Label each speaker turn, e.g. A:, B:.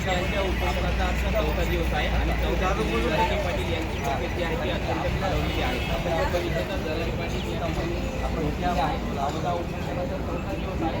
A: पाटील उपक्रमाचा आजचा चौथा दिवस आहे आणि चौदा दराने पाटील यांची तब्येत जी आहे ती अत्यंत खालावलेली आहे आपण जर बघितलं तर दराने पाटील जे आपण आपण घेतलेलं आहे चौदा उपक्रमाचा चौथा दिवस आहे